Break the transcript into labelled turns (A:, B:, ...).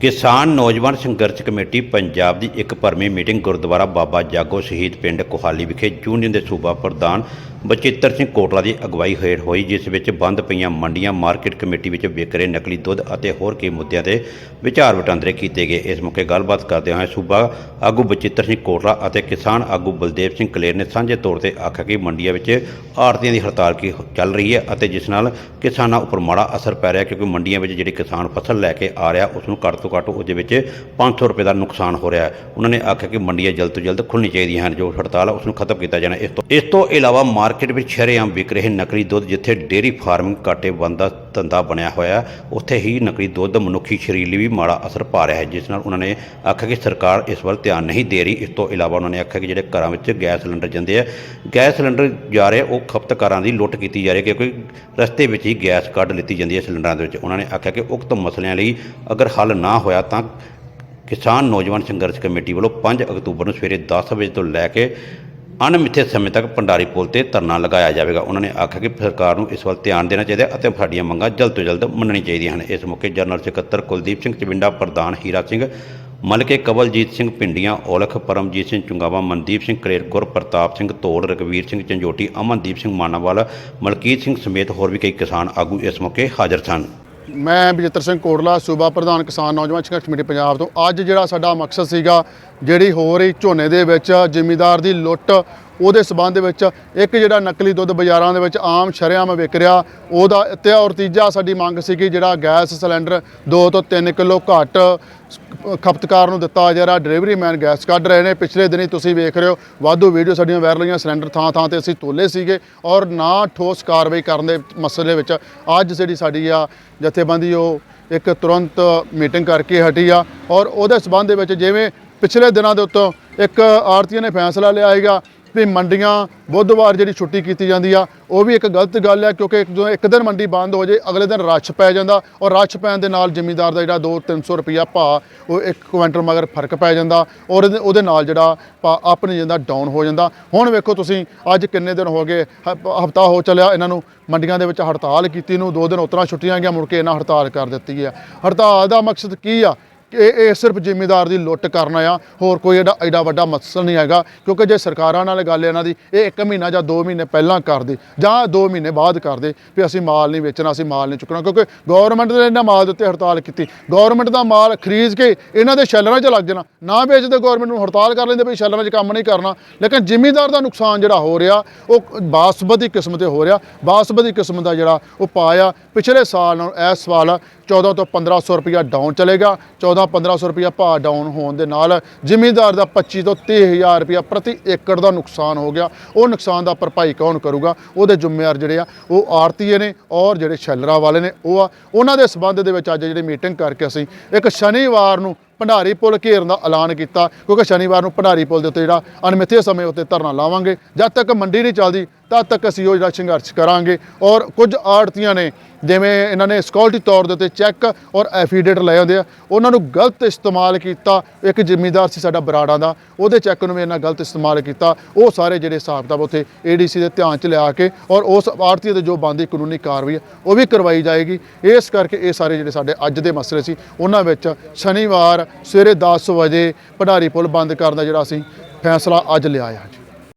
A: ਕਿਸਾਨ ਨੌਜਵਾਨ ਸੰਘਰਸ਼ ਕਮੇਟੀ ਪੰਜਾਬ ਦੀ ਇੱਕ ਭਰਵੀਂ ਮੀਟਿੰਗ ਗੁਰਦੁਆਰਾ ਬਾਬਾ ਜਾਗੋ ਸ਼ਹੀਦ ਪਿੰਡ ਕੋਹਾਲੀ ਵਿਖੇ ਯੂਨੀਅਨ ਦੇ ਸੂਬਾ ਪ੍ਰਧਾਨ ਬਚਿੱਤਰ ਸਿੰਘ ਕੋਟਲਾ ਦੀ ਅਗਵਾਈ ਹੇਠ ਹੋਈ, ਜਿਸ ਵਿੱਚ ਬੰਦ ਪਈਆਂ ਮੰਡੀਆਂ, ਮਾਰਕੀਟ ਕਮੇਟੀ ਵਿੱਚ ਵਿਕ ਰਹੇ ਨਕਲੀ ਦੁੱਧ ਅਤੇ ਹੋਰ ਕਈ ਮੁੱਦਿਆਂ ਤੇ ਵਿਚਾਰ ਵਟਾਂਦਰੇ ਕੀਤੇ ਗਏ। ਇਸ ਮੌਕੇ ਗੱਲਬਾਤ ਕਰਦੇ ਹੋਏ ਸੂਬਾ ਆਗੂ ਬਚਿੱਤਰ ਸਿੰਘ ਕੋਟਲਾ ਅਤੇ ਕਿਸਾਨ ਆਗੂ ਬਲਦੇਵ ਸਿੰਘ ਕਲੇਰ ਨੇ ਸਾਂਝੇ ਤੌਰ ਤੇ ਆਖਿਆ ਕਿ ਮੰਡੀਆਂ ਵਿੱਚ ਆੜਤੀਆਂ ਦੀ ਹੜਤਾਲ ਕੀ ਚੱਲ ਰਹੀ ਹੈ ਅਤੇ ਜਿਸ ਨਾਲ ਕਿਸਾਨਾਂ ਉੱਪਰ ਮਾੜਾ ਅਸਰ ਪੈ ਰਿਹਾ, ਕਿਉਂਕਿ ਮੰਡੀਆਂ ਵਿੱਚ ਜਿਹੜੀ ਕਿਸਾਨ ਫਸਲ ਲੈ ਕੇ ਆ ਰਿਹਾ, ਉਸ ਨੂੰ ਘੱਟ ਤੋਂ ਘੱਟ ਉਹਦੇ ਵਿੱਚ 500 ਰੁਪਏ ਦਾ ਨੁਕਸਾਨ ਹੋ ਰਿਹਾ ਹੈ। ਉਹਨਾਂ ਨੇ ਆਖਿਆ ਕਿ ਮੰਡੀਆਂ ਜਲਦ ਤੋਂ ਜਲਦ ਖੁੱਲ੍ਹਣੀ ਚਾਹੀਦੀਆਂ ਹਨ, ਜੋ ਹੜਤਾਲ ਹੈ ਉਸ ਨੂੰ ਖਤਮ ਕੀਤਾ ਜਾਣਾ ਇਸ ਤੋਂ ਇਸ ਤੋਂ ਇਲਾਵਾ ਮਾਰਕੀਟ ਵਿੱਚ ਸ਼ਰੇਆਮ ਵਿਕ ਰਹੇ ਨਕਲੀ ਦੁੱਧ, ਜਿੱਥੇ ਡੇਅਰੀ ਫਾਰਮਿੰਗ ਘਾਟੇ ਬੰਦ ਧੰਦਾ ਬਣਿਆ ਹੋਇਆ ਉੱਥੇ ਹੀ ਨਕਲੀ ਦੁੱਧ ਮਨੁੱਖੀ ਸਰੀਰ ਲਈ ਵੀ ਮਾੜਾ ਅਸਰ ਪਾ ਰਿਹਾ ਹੈ, ਜਿਸ ਨਾਲ ਉਹਨਾਂ ਨੇ ਆਖਿਆ ਕਿ ਸਰਕਾਰ ਇਸ ਵੱਲ ਧਿਆਨ ਨਹੀਂ ਦੇ ਰਹੀ। ਇਸ ਤੋਂ ਇਲਾਵਾ ਉਹਨਾਂ ਨੇ ਆਖਿਆ ਕਿ ਜਿਹੜੇ ਘਰਾਂ ਵਿੱਚ ਗੈਸ ਸਿਲੰਡਰ ਜਾਂਦੇ ਆ, ਗੈਸ ਸਿਲੰਡਰ ਜਾ ਰਹੇ ਉਹ ਖਪਤਕਾਰਾਂ ਦੀ ਲੁੱਟ ਕੀਤੀ ਜਾ ਰਹੀ ਹੈ ਕਿਉਂਕਿ ਰਸਤੇ ਵਿੱਚ ਹੀ ਗੈਸ ਕੱਢ ਲਿੱਤੀ ਜਾਂਦੀ ਹੈ ਸਿਲੰਡਰਾਂ ਦੇ ਵਿੱਚ। ਉਹਨਾਂ ਨੇ ਆਖਿਆ ਕਿ ਉਕਤ ਮਸਲਿਆਂ ਲਈ ਅਗਰ ਹੱਲ ਨਾ ਹੋਇਆ ਤਾਂ ਕਿਸਾਨ ਨੌਜਵਾਨ ਸੰਘਰਸ਼ ਕਮੇਟੀ ਵੱਲੋਂ 5 ਅਕਤੂਬਰ ਨੂੰ ਸਵੇਰੇ 10 ਵਜੇ ਤੋਂ ਲੈ ਕੇ ਅਣਮਿੱਥੇ ਸਮੇਂ ਤੱਕ ਭੰਡਾਰੀ ਪੁਲ ਤੇ ਧਰਨਾ ਲਗਾਇਆ ਜਾਵੇਗਾ। ਉਹਨਾਂ ਨੇ ਆਖਿਆ ਕਿ ਸਰਕਾਰ ਨੂੰ ਇਸ ਵੱਲ ਧਿਆਨ ਦੇਣਾ ਚਾਹੀਦਾ ਅਤੇ ਸਾਡੀਆਂ ਮੰਗਾਂ ਜਲਦ ਤੋਂ ਜਲਦ ਮੰਨਣੀ ਚਾਹੀਦੀਆਂ ਹਨ। ਇਸ ਮੌਕੇ ਜਨਰਲ ਸਕੱਤਰ ਕੁਲਦੀਪ ਸਿੰਘ ਚਵਿੰਡਾ, ਪ੍ਰਧਾਨ ਹੀਰਾ ਸਿੰਘ ਮਲਕੇ, ਕਵਲਜੀਤ ਸਿੰਘ ਪਿੰਡੀਆਂ ਔਲਖ ਪਰਮਜੀਤ ਸਿੰਘ ਚੁੰਗਾਵਾ, ਮਨਦੀਪ ਸਿੰਘ ਕਲੇਰ ਗੁਰ, ਪ੍ਰਤਾਪ ਸਿੰਘ ਤੋੜ ਰਗਵੀਰ ਸਿੰਘ ਚੰਜੋਟੀ, ਅਮਨਦੀਪ ਸਿੰਘ ਮਾਨਾਵਾਲ, ਮਲਕੀਤ ਸਿੰਘ ਸਮੇਤ ਹੋਰ ਵੀ ਕਈ ਕਿਸਾਨ ਆਗੂ ਇਸ ਮੌਕੇ ਹਾਜ਼ਰ ਸਨ।
B: ਮੈਂ ਬਜਿੱਤਰ ਸਿੰਘ ਕੋਟਲਾ, ਸੂਬਾ ਪ੍ਰਧਾਨ ਕਿਸਾਨ ਨੌਜਵਾਨ ਸੰਘਰਸ਼ ਕਮੇਟੀ ਪੰਜਾਬ ਤੋਂ। ਅੱਜ ਜਿਹੜਾ ਸਾਡਾ ਮਕਸਦ ਸੀਗਾ, ਜਿਹੜੀ ਹੋ ਰਹੀ ਝੋਨੇ ਦੇ ਵਿੱਚ ਜ਼ਿਮੀਦਾਰ ਦੀ ਲੁੱਟ ਉਹਦੇ ਸਬੰਧ ਵਿੱਚ ਇੱਕ ਜਿਹੜਾ ਨਕਲੀ ਦੁੱਧ ਬਾਜ਼ਾਰਾਂ ਦੇ ਵਿੱਚ ਆਮ ਸ਼ਰੇਆਮ ਵਿਕ ਰਿਹਾ, ਉਹਦਾ ਤੇ ਔਰ ਤੀਜਾ ਸਾਡੀ ਮੰਗ ਸੀ ਕਿ ਜਿਹੜਾ ਗੈਸ ਸਿਲੰਡਰ 2 ਤੋਂ 3 ਕਿਲੋ ਘੱਟ ਖਪਤਕਾਰ ਨੂੰ ਦਿੱਤਾ ਜਾ ਰਿਹਾ, ਡਿਲੀਵਰੀ ਮੈਨ ਗੈਸ ਕੱਢ ਰਹੇ ਨੇ। ਪਿਛਲੇ ਦਿਨੀ ਤੁਸੀਂ ਵੇਖ ਰਹੇ ਹੋ, ਵਾਧੂ ਵੀਡੀਓ ਸਾਡੀਆਂ ਵਾਇਰਲ ਹੋਈਆਂ, ਸਿਲੰਡਰ ਥਾਂ ਥਾਂ ਤੇ ਅਸੀਂ ਤੋਲੇ ਸੀਗੇ ਔਰ ਨਾ ਠੋਸ ਕਾਰਵਾਈ ਕਰਨ ਦੇ ਮਸਲੇ ਵਿੱਚ ਅੱਜ ਜਿਹੜੀ ਸਾਡੀ ਆ ਜਥੇਬੰਦੀ ਉਹ ਇੱਕ ਤੁਰੰਤ ਮੀਟਿੰਗ ਕਰਕੇ ਹਟੀ ਆ ਔਰ ਉਹਦੇ ਸਬੰਧ ਦੇ ਵਿੱਚ ਜਿਵੇਂ ਪਿਛਲੇ ਦਿਨਾਂ ਦੇ ਉੱਤੋਂ ਇੱਕ ਆੜਤੀਆਂ ਨੇ ਫੈਸਲਾ ਲਿਆ ਹੈਗਾ ਵੀ ਮੰਡੀਆਂ ਬੁੱਧਵਾਰ ਜਿਹੜੀ ਛੁੱਟੀ ਕੀਤੀ ਜਾਂਦੀ ਆ, ਉਹ ਵੀ ਇੱਕ ਗਲਤ ਗੱਲ ਹੈ ਕਿਉਂਕਿ ਜਦੋਂ ਇੱਕ ਦਿਨ ਮੰਡੀ ਬੰਦ ਹੋ ਜੇ, ਅਗਲੇ ਦਿਨ ਰਸ਼ ਪੈ ਜਾਂਦਾ ਔਰ ਰਸ਼ ਪੈਣ ਦੇ ਨਾਲ ਜ਼ਿਮੀਂਦਾਰ ਦਾ ਜਿਹੜਾ 2-300 ਰੁਪਿਆ ਭਾਅ, ਉਹ ਇੱਕ ਕੁਇੰਟਲ ਮਗਰ ਫ਼ਰਕ ਪੈ ਜਾਂਦਾ ਔਰ ਉਹਦੇ ਨਾਲ ਜਿਹੜਾ ਭਾਅ ਆਪਣੀ ਜਾਂਦਾ ਡਾਊਨ ਹੋ ਜਾਂਦਾ। ਹੁਣ ਵੇਖੋ ਤੁਸੀਂ, ਅੱਜ ਕਿੰਨੇ ਦਿਨ ਹੋ ਗਏ ਹਫਤਾ ਹੋ ਚੱਲਿਆ, ਇਹਨਾਂ ਨੂੰ ਮੰਡੀਆਂ ਦੇ ਵਿੱਚ ਹੜਤਾਲ ਕੀਤੀ ਨੂੰ, ਦੋ ਦਿਨ ਉਤਰਾ ਛੁੱਟੀਆਂ ਗਿਆ ਮੁੜ ਕੇ ਇਹਨਾਂ ਹੜਤਾਲ ਕਰ ਦਿੱਤੀ ਹੈ ਹੜਤਾਲ ਦਾ ਮਕਸਦ ਕੀ ਆ? ਇਹ ਇਹ ਸਿਰਫ ਜ਼ਿਮੀਦਾਰ ਦੀ ਲੁੱਟ ਕਰਨਾ ਆ ਹੋਰ ਕੋਈ ਐਡਾ ਐਡਾ ਵੱਡਾ ਮਕਸਦ ਨਹੀਂ ਹੈਗਾ, ਕਿਉਂਕਿ ਜੇ ਸਰਕਾਰਾਂ ਨਾਲ ਗੱਲ ਇਹਨਾਂ ਦੀ, ਇਹ 1 ਮਹੀਨਾ ਜਾਂ 2 ਮਹੀਨੇ ਪਹਿਲਾਂ ਕਰਦੇ ਜਾਂ 2 ਮਹੀਨੇ ਬਾਅਦ ਕਰਦੇ ਵੀ ਅਸੀਂ ਮਾਲ ਨਹੀਂ ਵੇਚਣਾ, ਅਸੀਂ ਮਾਲ ਨਹੀਂ ਚੁੱਕਣਾ, ਕਿਉਂਕਿ ਗਵਰਨਮੈਂਟ ਨੇ ਇਹਨਾਂ ਮਾਲ ਦੇ ਉੱਤੇ ਹੜਤਾਲ ਕੀਤੀ। ਗਵਰਨਮੈਂਟ ਦਾ ਮਾਲ ਖਰੀਦ ਕੇ ਇਹਨਾਂ ਦੇ ਸ਼ੈਲਰਾਂ 'ਚ ਲੱਗ ਜਾਣਾ। ਨਾ ਵੇਚਦੇ ਗਵਰਨਮੈਂਟ ਨੂੰ ਹੜਤਾਲ ਕਰ ਲੈਂਦੇ ਵੀ ਸ਼ੈਲਰਾਂ 'ਚ ਕੰਮ ਨਹੀਂ ਕਰਨਾ। ਲੇਕਿਨ ਜ਼ਿਮੀਦਾਰ ਦਾ ਨੁਕਸਾਨ ਜਿਹੜਾ ਹੋ ਰਿਹਾ, ਉਹ ਬਾਸਮਤੀ ਕਿਸਮ ਤੇ ਹੋ ਰਿਹਾ। ਬਾਸਮਤੀ ਕਿਸਮ ਦਾ ਜਿਹੜਾ ਉਹ ਪਾਇਆ ਪਿਛਲੇ ਸਾਲ ਨਾਲ, ਇਸ ਸਾਲ 14 ਤੋਂ 1500 ਰੁਪਇਆ ਡਾਊਨ ਚਲੇਗਾ 14 1500 ਰੁਪਇਆ ਭਾਅ ਡਾਊਨ ਹੋਣ ਦੇ ਨਾਲ ਜ਼ਿਮੀਂਦਾਰ ਦਾ 25 ਤੋਂ 30000 ਰੁਪਇਆ ਪ੍ਰਤੀ ਏਕੜ ਦਾ ਨੁਕਸਾਨ ਹੋ ਗਿਆ। ਉਹ ਨੁਕਸਾਨ ਦਾ ਭਰਪਾਈ ਕੌਣ ਕਰੂਗਾ? ਉਹਦੇ ਜ਼ਿੰਮੇਵਾਰ ਜਿਹੜੇ ਆ, ਉਹ ਆੜਤੀਏ ਨੇ ਔਰ ਜਿਹੜੇ ਸ਼ੈਲਰਾਂ ਵਾਲੇ ਨੇ, ਉਹ ਆ। ਉਹਨਾਂ ਦੇ ਸਬੰਧ ਦੇ ਵਿੱਚ ਅੱਜ ਜਿਹੜੀ ਮੀਟਿੰਗ ਕਰਕੇ ਅਸੀਂ ਇੱਕ ਸ਼ਨੀਵਾਰ ਨੂੰ ਭੰਡਾਰੀ ਪੁਲ ਘੇਰਨ ਦਾ ਐਲਾਨ ਕੀਤਾ। ਕਿਉਂਕਿ ਸ਼ਨੀਵਾਰ ਨੂੰ ਭੰਡਾਰੀ ਪੁਲ ਦੇ ਉੱਤੇ ਜਿਹੜਾ ਅਣਮਿੱਥੇ ਸਮੇਂ ਉੱਤੇ ਧਰਨਾ ਲਾਵਾਂਗੇ। ਜਦ ਤੱਕ ਮੰਡੀ ਨਹੀਂ ਚੱਲਦੀ ਤਦ ਤੱਕ ਅਸੀਂ ਉਹ ਜਿਹੜਾ ਸੰਘਰਸ਼ ਕਰਾਂਗੇ ਔਰ ਕੁਝ ਆੜਤੀਆਂ ਨੇ ਜਿਵੇਂ ਇਹਨਾਂ ਨੇ ਸਕਿਉਰਟੀ ਤੌਰ ਦੇ ਉੱਤੇ ਚੈੱਕ ਔਰ ਐਫੀਡੇਟ ਲਏ ਹੁੰਦੇ ਆ, ਉਹਨਾਂ ਨੂੰ ਗਲਤ ਇਸਤੇਮਾਲ ਕੀਤਾ, ਇੱਕ ਜ਼ਿਮੀਂਦਾਰ ਸੀ ਸਾਡਾ ਬਰਾੜਾਂ ਦਾ, ਉਹਦੇ ਚੈੱਕ ਨੂੰ ਵੀ ਇਹਨਾਂ ਗਲਤ ਇਸਤੇਮਾਲ ਕੀਤਾ, ਉਹ ਸਾਰੇ ਜਿਹੜੇ ਹਿਸਾਬ ਕਿਤਾਬ ਉੱਥੇ ਏਡੀਸੀ ਦੇ ਧਿਆਨ 'ਚ ਲਿਆ ਕੇ ਔਰ ਉਸ ਆੜਤੀ ਦੇ ਜੋ ਬੰਦੀ ਕਾਨੂੰਨੀ ਕਾਰਵਾਈ ਉਹ ਵੀ ਕਰਵਾਈ ਜਾਏਗੀ। ਇਸ ਕਰਕੇ ਇਹ ਸਾਰੇ ਜਿਹੜੇ ਸਾਡੇ ਅੱਜ ਦੇ ਮਸਲੇ ਸੀ, ਉਹਨਾਂ ਵਿੱਚ ਸ਼ਨੀਵਾਰ ਸਵੇਰੇ 10 ਵਜੇ ਭੰਡਾਰੀ ਪੁਲ ਬੰਦ ਕਰਨ ਦਾ ਜਿਹੜਾ ਅਸੀਂ ਫੈਸਲਾ ਅੱਜ ਲਿਆ ਆ